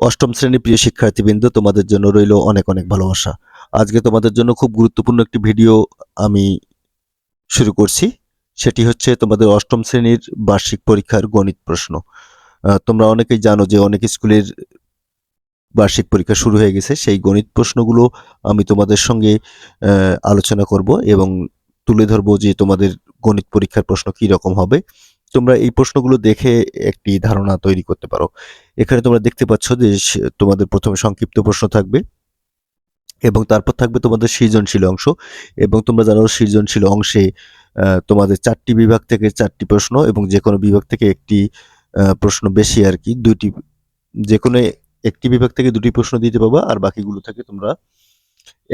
অষ্টম শ্রেণির প্রিয় শিক্ষার্থীবৃন্দ, তোমাদের জন্য রইল অনেক অনেক ভালোবাসা। আজকে তোমাদের জন্য খুব গুরুত্বপূর্ণ একটি ভিডিও আমি শুরু করছি। সেটি হচ্ছে তোমাদের অষ্টম শ্রেণির বার্ষিক পরীক্ষার গণিত প্রশ্ন। তোমরা অনেকেই জানো যে অনেক স্কুলের বার্ষিক পরীক্ষা শুরু হয়ে গেছে। সেই গণিত প্রশ্নগুলো আমি তোমাদের সঙ্গে আলোচনা করব এবং তুলে ধরবো যে তোমাদের গণিত পরীক্ষার প্রশ্ন কি রকম হবে। তোমরা এই প্রশ্নগুলো দেখে একটি ধারণা তৈরি করতে পারো। এখানে তোমরা দেখতে পাচ্ছ যে তোমাদের প্রথমে সংক্ষিপ্ত প্রশ্ন থাকবে এবং তারপর থাকবে তোমাদের সৃজনশীল অংশ এবং তোমরা জানো সৃজনশীল অংশে তোমাদের চারটি বিভাগ থেকে চারটি প্রশ্ন এবং যে কোনো বিভাগ থেকে একটি প্রশ্ন বেশি আর কি। দুইটি যে কোনো একটি বিভাগ থেকে দুটি প্রশ্ন দিতে পাবা আর বাকিগুলো থেকে তোমরা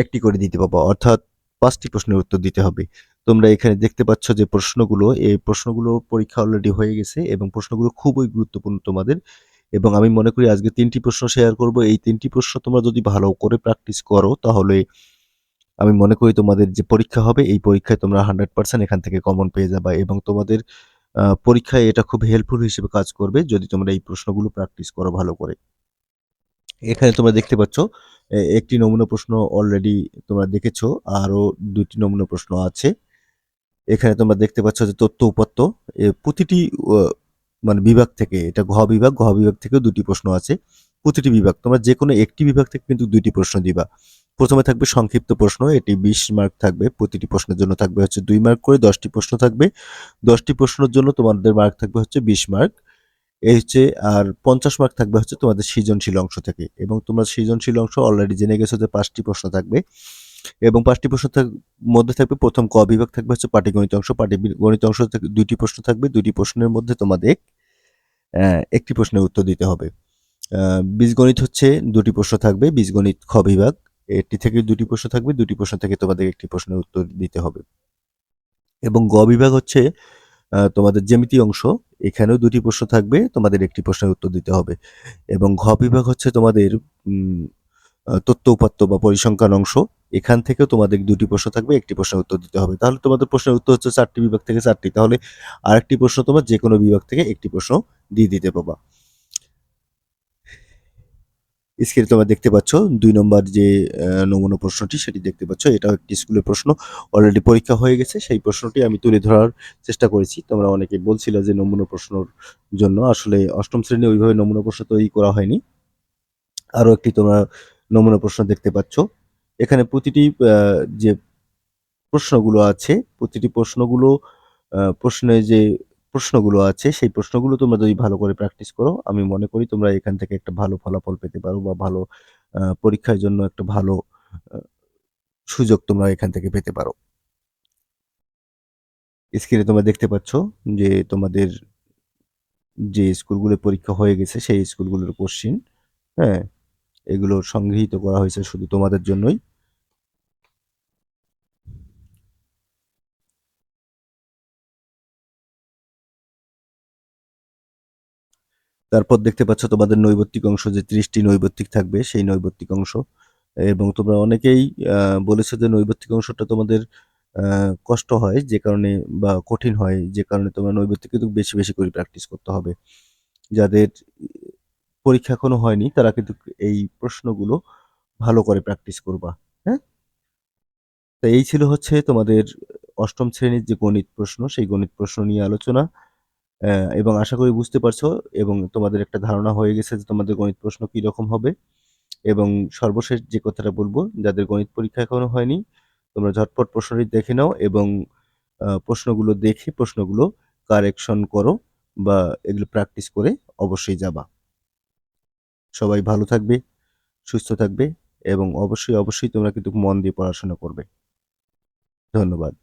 একটি করে দিতে পারবা অর্থাৎ পাঁচটি প্রশ্নের উত্তর দিতে হবে। তোমরা এখানে দেখতে পাচ্ছ যে প্রশ্নগুলো, এই প্রশ্নগুলো পরীক্ষা অলরেডি হয়ে গেছে এবং প্রশ্নগুলো খুবই গুরুত্বপূর্ণ তোমাদের এবং আমি মনে করি আজকে তিনটি প্রশ্ন শেয়ার করব। এই তিনটি প্রশ্ন তোমরা যদি ভালো করে প্র্যাকটিস করো তাহলে আমি মনে করি তোমাদের যে পরীক্ষা হবে, এই পরীক্ষায় তোমরা হান্ড্রেড পার্সেন্ট এখান থেকে কমন পেয়ে যাবে এবং তোমাদের পরীক্ষায় এটা খুব হেল্পফুল হিসেবে কাজ করবে যদি তোমরা এই প্রশ্নগুলো প্র্যাকটিস করো ভালো করে। এখানে তোমরা দেখতে পাচ্ছ একটি নমুনা প্রশ্ন অলরেডি তোমরা দেখেছ আরও দুটি নমুনা প্রশ্ন আছে। এখানে তোমরা দেখতে পাচ্ছ যে তথ্য উপাত্ত। প্রতিটি মানে বিভাগ থেকে, এটা ঘ বিভাগ ঘ বিভাগ থেকেও দুটি প্রশ্ন আছে। প্রতিটি বিভাগ, তোমরা যে কোনো একটি বিভাগ থেকে কিন্তু দুইটি প্রশ্ন দিবা। প্রথমে থাকবে সংক্ষিপ্ত প্রশ্ন, এটি বিশ মার্ক থাকবে, প্রতিটি প্রশ্নের জন্য থাকবে হচ্ছে দুই মার্ক করে, দশটি প্রশ্ন থাকবে। দশটি প্রশ্নের জন্য তোমাদের মার্ক থাকবে হচ্ছে বিশ মার্ক। এই হচ্ছে, আর পঞ্চাশ মার্ক থাকবে হচ্ছে তোমাদের সৃজনশীল অংশ থেকে। এবং তোমরা সৃজনশীল অংশ অলরেডি জেনে গেছো যে পাঁচটি প্রশ্ন থাকবে। এবং পাঁচটি প্রশ্ন মধ্যে থাকবে প্রথম ক বিভাগ থাকবে হচ্ছে পাটিগণিত অংশ। পাটি পাটিগণিত অংশ দুইটি প্রশ্ন থাকবে। দুইটি প্রশ্নের মধ্যে তোমাদের একটি প্রশ্নের উত্তর দিতে হবে। বীজগণিত হচ্ছে দুটি প্রশ্ন থাকবে। বীজগণিত খ বিভাগ, এটি থেকে দুটি প্রশ্ন থাকবে। দুটি প্রশ্ন থেকে তোমাদের একটি প্রশ্নের উত্তর দিতে হবে। এবং গ বিভাগ হচ্ছে তোমাদের জ্যামিতি অংশ। এখানেও দুটি প্রশ্ন থাকবে, তোমাদের একটি প্রশ্নের উত্তর দিতে হবে। এবং ঘ বিভাগ হচ্ছে তোমাদের তথ্য উপাত্ত বা পরিসংখ্যান অংশ, এখান থেকে তোমাদের দুটি প্রশ্ন থাকবে, একটি প্রশ্নের উত্তর দিতে হবে। তাহলে তোমাদের প্রশ্নের উত্তর হচ্ছে চারটি বিভাগ থেকে চারটি। তাহলে আরেকটি প্রশ্ন তোমার যে কোনো বিভাগ থেকে একটি প্রশ্ন দিয়ে দিতে পাবা স্ক্রিনে তোমরা দেখতে পাচ্ছ, দুই নম্বর যে নমুনা প্রশ্নটি, সেটি দেখতে পাচ্ছ। এটাও একটি স্কুলের প্রশ্ন। অলরেডি পরীক্ষা হয়ে গেছে, সেই প্রশ্নটি আমি তুলে ধরার চেষ্টা করেছি। তোমরা অনেকে বলছিলে যে নমুনা প্রশ্নর জন্য আসলে অষ্টম শ্রেণি ওইভাবে নমুনা প্রশ্ন তৈরি করা হয়নি। আরও একটি তোমরা নমুনা প্রশ্ন দেখতে পাচ্ছ। এখানে প্রতিটি যে প্রশ্নগুলো আছে, প্রতিটি প্রশ্নগুলো প্রশ্নে যে প্রশ্নগুলো আছে, সেই প্রশ্নগুলো তোমরা যদি ভালো করে প্র্যাকটিস করো, আমি মনে করি তোমরা এখান থেকে একটা ভালো ফলাফল পেতে পারো বা ভালো পরীক্ষার জন্য একটা ভালো সুযোগ তোমরা এখান থেকে পেতে পারো। স্ক্রিনে তোমরা দেখতে পাচ্ছ যে তোমাদের যে স্কুলগুলো পরীক্ষা হয়ে গেছে, সেই স্কুলগুলোর কোশ্চিন হ্যাঁ? এগুলো সংগৃহীত করা হয়েছে শুধু তোমাদের জন্যই। তারপর দেখতে পাচ্ছ তোমাদের নৈবত্তিক অংশ, যে ত্রিশটি নৈবত্তিক থাকবে, সেই নৈবত্তিক অংশ। এবং তোমরা অনেকেই বলেছ যে নৈবত্তিক অংশটা তোমাদের কষ্ট হয় যে কারণে বা কঠিন হয়, যে কারণে তোমরা নৈবত্তিক কিন্তু বেশি বেশি করে প্র্যাকটিস করতে হবে। যাদের পরীক্ষা এখনও হয়নি, তারা কিন্তু এই প্রশ্নগুলো ভালো করে প্র্যাকটিস করবা হ্যাঁ? তো এই ছিল হচ্ছে তোমাদের অষ্টম শ্রেণির যে গণিত প্রশ্ন, সেই গণিত প্রশ্ন নিয়ে আলোচনা। এবং আশা করি বুঝতে পারছ এবং তোমাদের একটা ধারণা হয়ে গেছে যে তোমাদের গণিত প্রশ্ন কি রকম হবে। এবং সর্বশেষ যে কথাটা বলব, যাদের গণিত পরীক্ষা এখনও হয়নি, তোমরা ঝটপট প্রশ্নটি দেখে নাও এবং প্রশ্নগুলো দেখে প্রশ্নগুলো কারেকশন করো বা এগুলো প্র্যাকটিস করে অবশ্যই যাবা। সবাই ভালো থাকবে, সুস্থ থাকবে এবং অবশ্যই অবশ্যই তোমরা কিন্তু মন দিয়ে পড়াশোনা করবে। ধন্যবাদ।